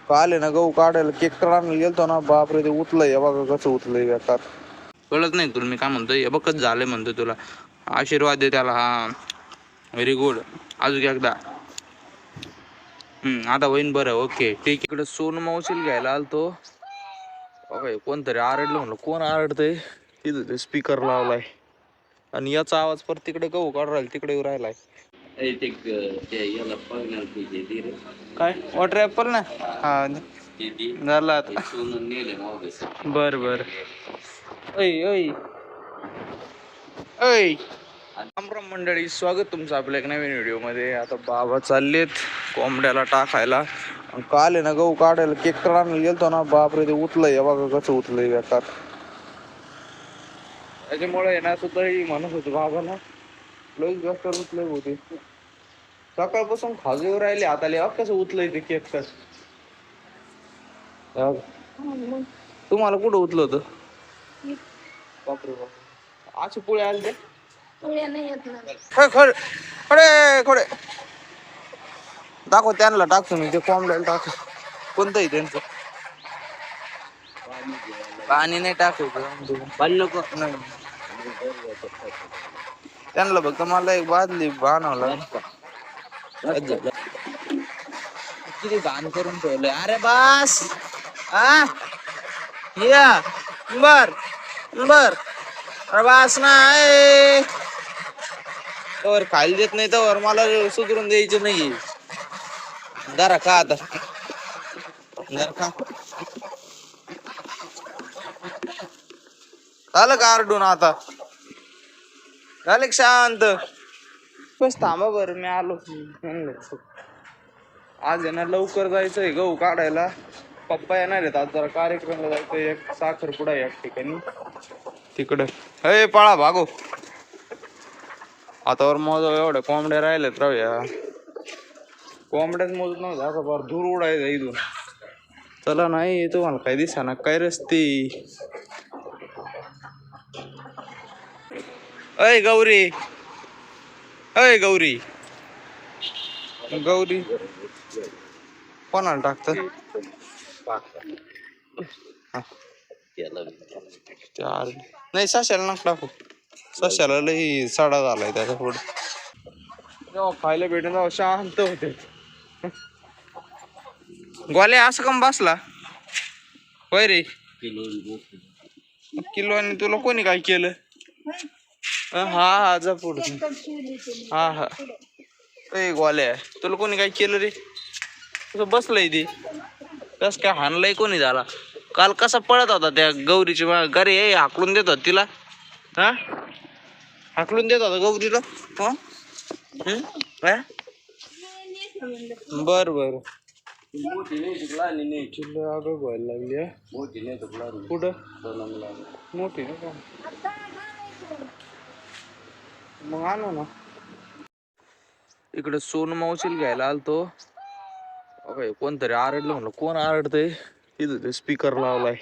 काल आहे ना गहू काढायला? केक आणायला गेलतो ना बापरे ते उतलंय. हे बघा कसं उतलंय बेकार. कळत नाही तुला मी काय म्हणतोय? हे बघ झालंय म्हणतोय तुला. आशीर्वाद दे त्याला हा. व्हेरी गुड अजून एकदा. हम्म आता होईन बरं ओके ठीक इकडे सोन मावशील घ्यायला आलतो. बघा कोणतरी आरडलं म्हणलं. कोण आरडतंय? तिथं ते स्पीकर लावलाय. आणि याचा आवाज परत तिकडे गहू काढ राहिला तिकडे येऊ राहिलाय. काय? वॉटर ऍपल ना? हा. झालं आता. बर बर. ऐ ऐ ऐ रामराम मंडळी स्वागत तुमचं आपल्या एक नवीन व्हिडिओमध्ये आता बाबा चाललेत कोंबड्याला टाकायला. काल आहे ना गहू काढायला केक आणायला गेलतो ना. बापरे ते उतलंय बघा कसं उतलंय बेकार. त्याच्यामुळे आहे ना सुद्धा ही म्हणत होती बाबाला लई जास्त उतलंय होते सकाळपासून खाजूवर राहिले हाताले अहो कसं उतलंय ते केक तर. तुम्हाला कुठं उतलं होतं? बापरे बाप. अशी पुळे आले खड खडे खडे दाखव त्यांना टाकतो मी ते कोंबड्याला टाक कोणतंही त्यांचं? पाणी नाही टाकायचं. पाणी नको. नाही. त्यांना फक्त मला एक बादली बांधावं किती घाण करून ठेवलंय. अरे बास! आ? या बर बर अरे बास ना ए! खायला देत नाही तर मला सुधरून द्यायचं नाही जरा का आता. जरा का झालं का आरडून आता? झालं का शांत? बस थांबा बरं मी आलो. म्हणलं. आज आहे ना लवकर जायचंय गहू काढायला. पप्पा येणार आहेत आज जरा कार्यक्रमला जायचंय. एक साखरपुडा आहे एक ठिकाणी. तिकडं. हे पळा भागो. आतावर मोज एवढ्या कोंबड्या राहिल्यात राव या कोंबड्याच मोजत नव्हतं असं बार धूर उडायचा इथून. चला नाही तुम्हाला काय दिसा ना काय रस्ते? अय गौरी. अय गौरी. गौरी. कोणाला टाकत? चार. नाही सशाला नका टाकू. सशाला लई सडा झालाय त्याचा पुढे. जेव्हा खायला भेटून शांत होते. गोले असं कम बसला. होय रे. किलो आणि तुला कोणी काय केलं? हा हा जा पुढे. हा हा. ए गोल्या तुला कोणी काय केलं रे? तुझं बसलंय ते. कस काय हाणलंय कोणी झाला काल कसा पळत होता त्या गौरीची मा- घरी ए हाकलून देत होता तिला. हा? हाकलून देत होता गौरीला. हा? काय? बर बर. तुला अगं व्हायला लागली हा? कुठं? मोठी ना मग आणू ना. इकडे सोन मावशील घ्यायला आलतो. अबे, कोणतरी आरडलं म्हणलं. कोण आरडतंय? तिथं ते स्पीकर लावलाय.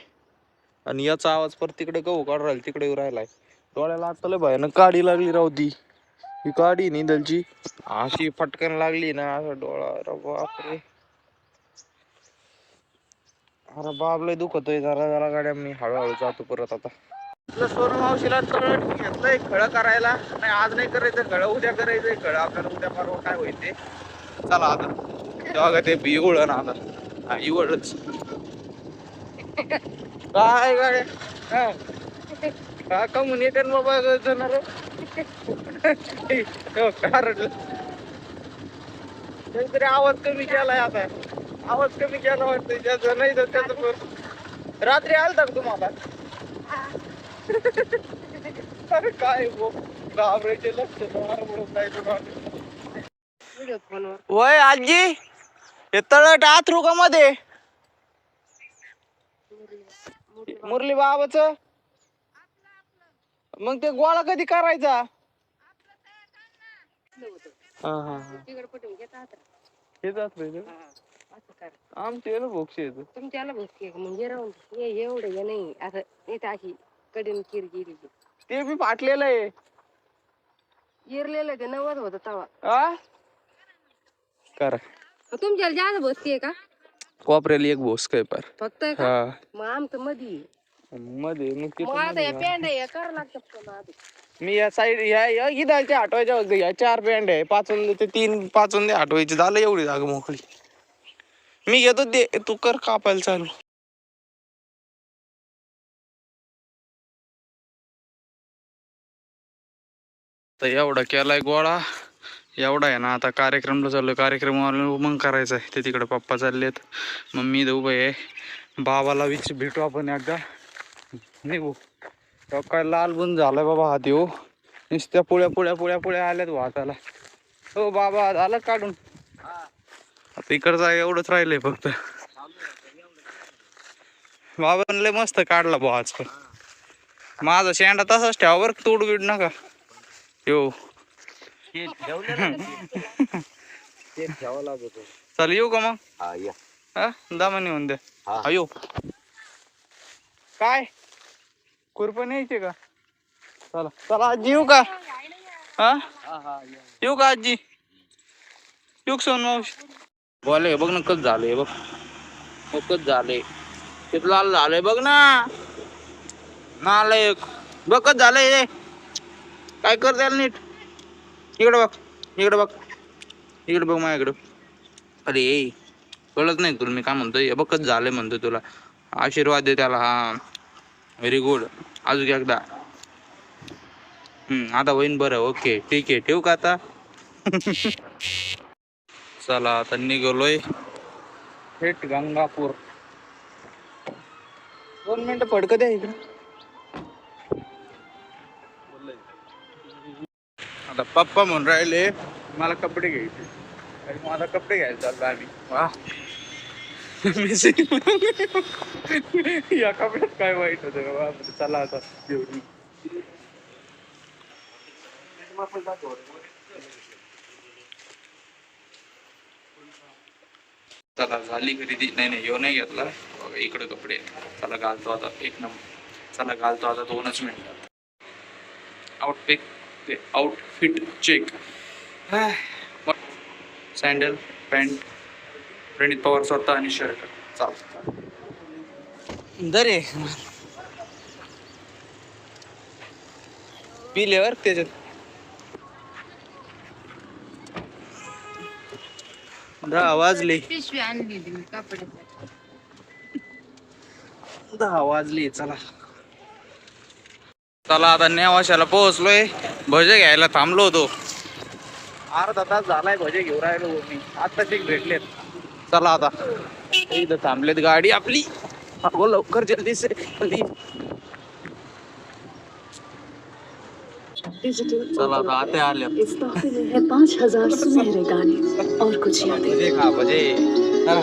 आणि याचा आवाज परत तिकडे गहू काढ राहिला तिकडे येऊ राहिलाय. डोळ्याला आटलं ना काडी लागली राहू ती ही काडी निदलची. अशी फटकन लागली ना असं डोळा. अरे बापरे. अरे बापले दुखतोय. जरा जरा गाड्या मी हळूहळू जातो परत आता. आपलं सोनू मावशीला तळ घेतलंय खळं करायला. नाही आज नाही करायचं खळं उद्या करायचंय खळं आपल्याला उद्या परवा काय होईल ते. चला आता. तेव्हा ते बिवळ ना आता. हा इवळच काय काय हा. का कमून येते ना बाबा जाणार कारण तरी आवाज कमी केलाय आता. आवाज कमी केला वाटतं ज्याचं नाही तर त्याचं रात्री आलता का तुम्हाला? अरे काय घाबरायचे लक्ष वय आजी हे तळट आथरू का मध्ये? मुरली बाबाच? मग ते गोळा कधी करायचा? हा हा हा. तिकडे कुठून घेत आहात हे जात पाहिजे असं कर आमचे ना बोक्षे येत तुमच्याला म्हणजे राहून हे एवढं हे नाही. असं येत अशी कडीन किर गिरी ते बी फाटलेलं आहे. इरलेलं ते नवद होतं तवा. आ? करा. तुमच्याला जास्त भुसकी आहे का? कोपऱ्याला एक भोस काय पार. फक्त का? हा. मग आमचं मधी मध्ये मग ते मग आता या पेंड हे आधी. मी या साईड या या इदाच्या आठवायच्या फक्त या चार पॅन्ट आहे. पाचून ते तीन पाचून दे आठवायचे. झालं एवढी जागा मोकळी. मी घेतो दे तू कर कापायला चालू. तर एवढा केलाय गोळा. एवढा आहे ना आता कार्यक्रमला चाललो कार्यक्रम मग करायचा आहे ते तिकडे पप्पा चाललेत. मम्मी इथं उभं आहे. बाबाला विच भेटू आपण एकदा. निघू. काय लाल बून झालाय बाबा हात येऊ नुसत्या पुळ्या पुळ्या पुळ्या पुळ्या आल्यात वाटायला हो बाबा झालं काढून. आता इकडचं आहे एवढंच राहिलंय फक्त. बाबांना लय मस्त काढला भाऊ आज. माझा शेंडा तसाच ठेवा बरं तोड बीड नका. यो. चल येऊ का मग? हा दामाने होऊन द्या. येऊ. काय? कुरपण यायचे का? चला. चला आजी येऊ का? हा? येऊ का आजी? येऊ सोन मावशी? बोले बघ ना कच झालंय बघ. कच झालंय ते लाल झालंय बघ ना. नालायक. बघ कच झालंय काय कर त्याला नीट. इकडे बघ इकडे बघ. इकडे बघ माझ्याकडं. अरे कळत नाही तुला मी काय म्हणतोय. हे बघ कच झालंय म्हणतोय तुला. आशीर्वाद दे त्याला हा. व्हेरी गुड अजून एकदा. हम्म आता होईन बरं. ओके ठीक आहे. ठेवू का आता? चला आता निघलोय. थेट गंगापूर. दोन मिनिटं पडकं द्या इकडे. आता पप्पा म्हणून राहिले मला कपडे घ्यायचे. आणि मला कपडे घ्यायला चाललो आम्ही. वा. या कपड्यात काय वाईट होतं का. चला आता घेऊन येऊ. चला झाली खरेदी. नाही नाही येऊ नाही घेतला. इकडे कपडे चला घालतो आता एक नंबर. चला घालतो आता दोनच मिनिटात आउटपिक ते outfit check sandal pant Pranit Pawar स्वतः आणि शर्ट चाल. दरे पिल्यावर त्याच्यात. दहा वाजले. पिशवी आणली दहा वाजले चला. चला आता नेवाशाला पोहोचलोय. भजे घ्यायला थांबलो होतो. अर्धा तास झालाय भजे घेऊन राहिलो मी. आता ते भेटलेत. चला आता. इथं थांबलेत गाडी आपली. हो लवकर जल्दी से जल्दी. चला आता आते आले. इस तोहफे में है पाँच हज़ार सुनहरे गाने और कुछ यादें। भजे खा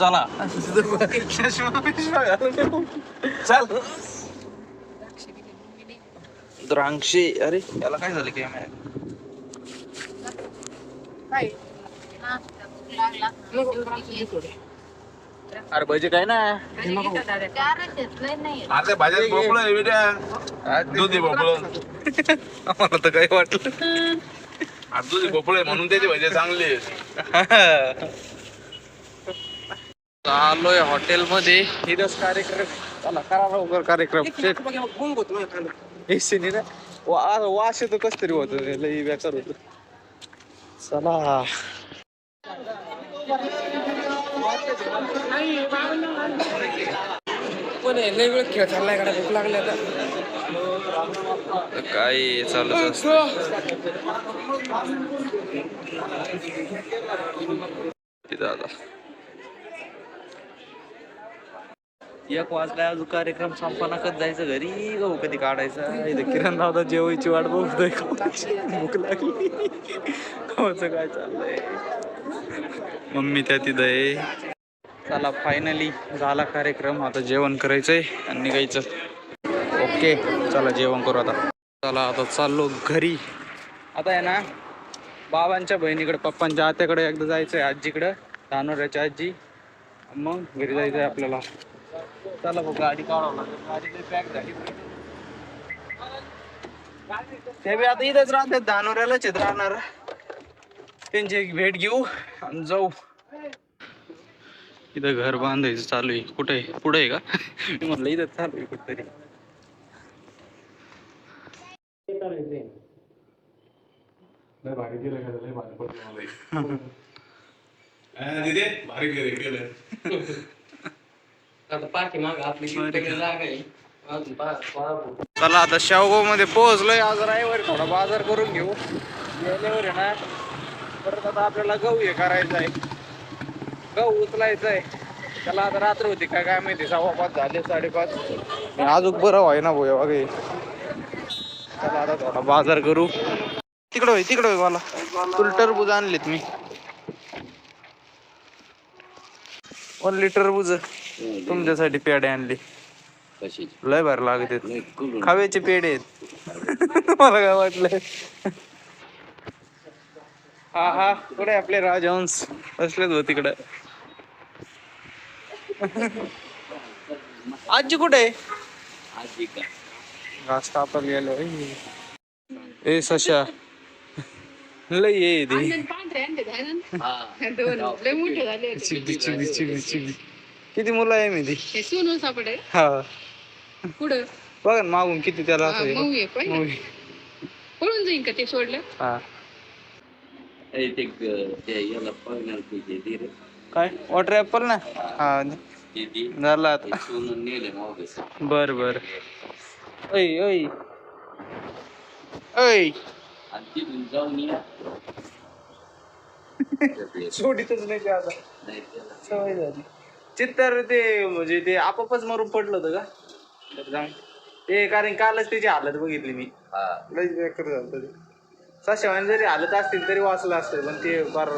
चला. चला. चल द्राक्षे अरे याला काय झालं काय अरे भजी काय ना? आता भाज्यात भोपळं आहे बेटा. दुधी भोपळं. आम्हाला तर काही वाटलं आज दुधी भोपळं आहे म्हणून त्याची भाजी चांगली आहे. आलोय हॉटेल मध्ये इथंच कार्यक्रम. चला करा लवकर कार्यक्रम. एसी नी ना वा वास येतो कस तरी होत लई बेकार होत. चला. लय वेळ खेळ चाललाय भूक लागली आता. तर काय असत. दादा. एक वाजला अजून कार्यक्रम संपना कधी जायचं घरी? गहू कधी काढायचा? इथं किरण दादा जेवायची वाट बघतोय. भूक लागली. कवाचं काय चाललंय? मम्मी त्या तिथं आहे. चला फायनली झाला कार्यक्रम. आता जेवण करायचंय आणि निघायचं. ओके चला जेवण करू आता. चला आता चाललो घरी. आता आहे ना बाबांच्या बहिणीकडे पप्पांच्या आत्याकडे एकदा जायचंय आजीकडं धानोऱ्याच्या आजी. मग घरी जायचंय आपल्याला. चला बघ गाडी काढावं लागेल. गाडी पॅक झाली ते बी आता इथंच राहतात धानोऱ्यालाच आहेत राहणार. त्यांची एक भेट घेऊ आणि जाऊ. इथं घर बांधायचं चालू आहे. कुठे आहे? पुढे आहे का? मी म्हटलं इथं चालू आहे कुठतरी. लय भारी केलं का लय भारी पडलं मला. हे. हा, दिदे भारी केलं केलं चला आता शावगावमध्ये पोहोचलोय. आज रविवारी थोडा बाजार करून घेऊ. गेल्यावर आहे ना परत आता आपल्याला गहू हे करायचं आहे. गहू उचलायचं आहे. त्याला आता रात्र होती काय काय माहिती सव्वा पाच झाले साडेपाच. अजून बरं व्हाय ना भोया वगैरे चला आता थोडा बाजार करू. तिकडं होय तिकडं होय मला. तुला टरबूज आणलेत मी. वन लिटर बुज. तुमच्यासाठी पेढे आणले. लय भारी लागत. आहेत खाव्याचे पेढे आहेत. मला काय वाटलं हा हा. कुठे आपले राजहंस? असलेच हो तिकडे. आजी कुठे? घास कापायला गेलो ए सशा. लय ये दे किती मुलं आहे मी ती? सोनू सापडे. हा. पुढं बघा ना मागून किती त्याला हा, असं मऊ आहे पहिलं. मऊ आहे. पळून जाईन का ते सोडलं? हा. काय? वॉटर ऍपल ना? हा. झाला आता. बर बर. ऐ ऐ ऐ सोडीतच नाही ते आता. सवय झाली. चित्तर ते म्हणजे ते आपापच मरून पडलं होतं का? तर जाऊन. ते कारण कालच त्याची हालत बघितली मी. लईच बेकार झालं ते. सशावाने जरी हालत असतील तरी वाचलं असतं पण ते फार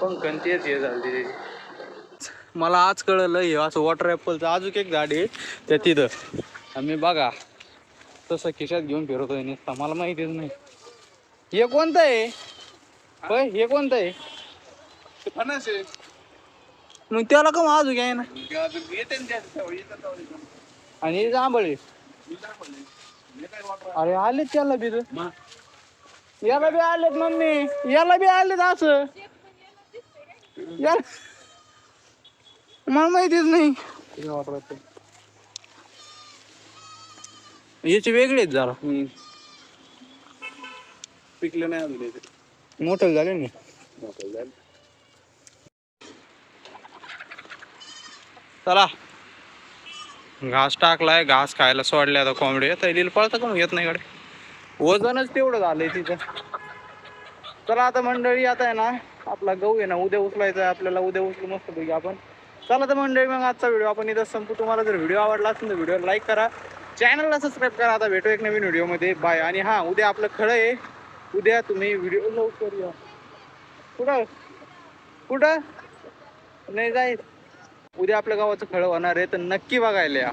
पंखन तेच हे झालं त्याची. मला आज कळलं हे असं वॉटर ॲपलचं अजून एक झाड आहे त्या तिथं. आम्ही बघा तसं खिशात घेऊन फिरतोय नुसता मला माहितीच नाही. हे कोणतं आहे? होय हे कोणतं आहे? ते फणस आहे. मग त्याला का मग अजून आहे ना. आणि हे जांभळे? अरे आलेत त्याला बी तर. याला बी आलेत मम्मी. याला बी आलेत असं. याला मला माहितीच नाही. याचे वेगळे आहेत जरा पिकलं नाही अजून मोठं झाले ना. चला. घास टाकलाय घास खायला सोडले आता कोंबडी. आता लिहिलं पळतं का मग? येत नाही कडे वजनच तेवढं झालंय तिचं. चला आता मंडळी आता आहे ना आपला गहू आहे ना उद्या उचलायचा आहे. आपल्याला उद्या उचलू मस्त पैकी आपण. चला तर मंडळी मग आजचा व्हिडिओ आपण इथं संपू तुम्हाला जर व्हिडिओ आवडला असेल तर व्हिडिओ लाईक करा. चॅनलला सबस्क्राईब करा. आता भेटू एक नवीन व्हिडिओमध्ये. बाय. आणि हा उद्या आपलं खरं आहे. उद्या तुम्ही व्हिडिओ लवकर या कुठं? कुठं? नाही जाईल. उद्या आपल्या गावाचं खळं होणार आहे तर नक्की बघायला या.